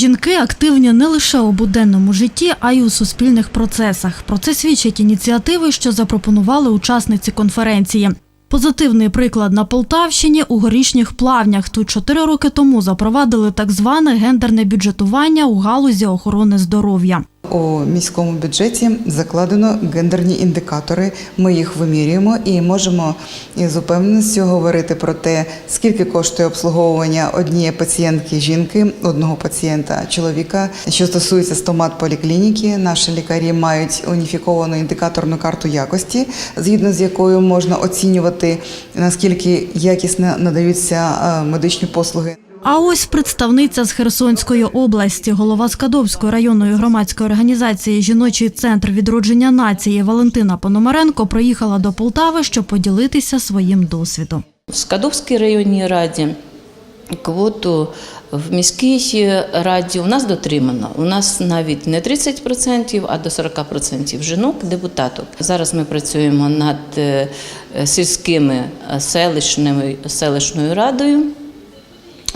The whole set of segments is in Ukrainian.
Жінки активні не лише у буденному житті, а й у суспільних процесах. Про це свідчать ініціативи, що запропонували учасниці конференції. Позитивний приклад на Полтавщині у горішніх плавнях. Тут чотири роки тому запровадили так зване гендерне бюджетування у галузі охорони здоров'я. У міському бюджеті закладено гендерні індикатори. Ми їх вимірюємо і можемо із упевненістю говорити про те, скільки коштує обслуговування однієї пацієнтки жінки, одного пацієнта чоловіка. Що стосується стомат поліклініки, наші лікарі мають уніфіковану індикаторну карту якості, згідно з якою можна оцінювати наскільки якісно надаються е, медичні послуги. А ось представниця з Херсонської області, голова Скадовської районної громадської організації Жіночий центр відродження нації Валентина Пономаренко приїхала до Полтави, щоб поділитися своїм досвідом. В Скадовській районній раді квоту в міській раді у нас дотримано. У нас навіть не 30%, а до 40% жінок депутаток. Зараз ми працюємо над е, сільськими е, селищними селищною радою.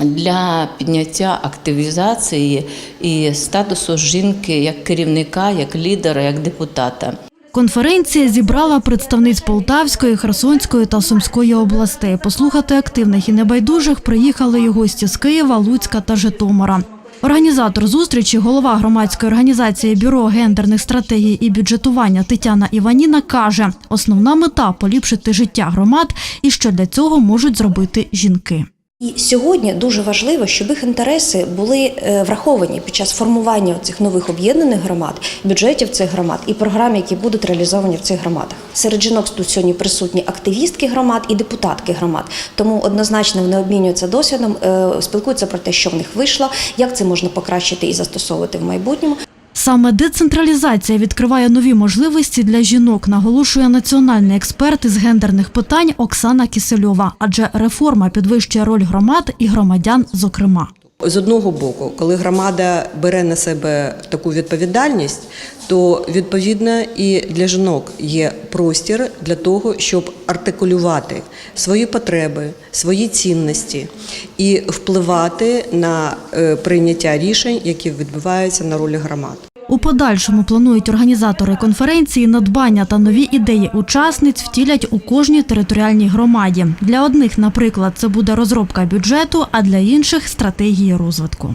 Для підняття активізації і статусу жінки як керівника, як лідера, як депутата. Конференція зібрала представниць Полтавської, Херсонської та Сумської областей. Послухати активних і небайдужих приїхали й гості з Києва, Луцька та Житомира. Організатор зустрічі, голова громадської організації Бюро гендерних стратегій і бюджетування Тетяна Іваніна каже, основна мета поліпшити життя громад і що для цього можуть зробити жінки. І сьогодні дуже важливо, щоб їх інтереси були е, враховані під час формування цих нових об'єднаних громад, бюджетів цих громад і програм, які будуть реалізовані в цих громадах. Серед жінок тут сьогодні присутні активістки громад і депутатки громад. Тому однозначно вони обмінюються досвідом, е, спілкуються про те, що в них вийшло, як це можна покращити і застосовувати в майбутньому. Саме децентралізація відкриває нові можливості для жінок, наголошує національний експерт із гендерних питань Оксана Кисельова. Адже реформа підвищує роль громад і громадян, зокрема. З одного боку, коли громада бере на себе таку відповідальність, то відповідно і для жінок є простір для того, щоб артикулювати свої потреби, свої цінності і впливати на е, прийняття рішень, які відбуваються на ролі громад. У подальшому планують організатори конференції надбання та нові ідеї учасниць втілять у кожній територіальній громаді. Для одних, наприклад, це буде розробка бюджету, а для інших стратегії розвитку.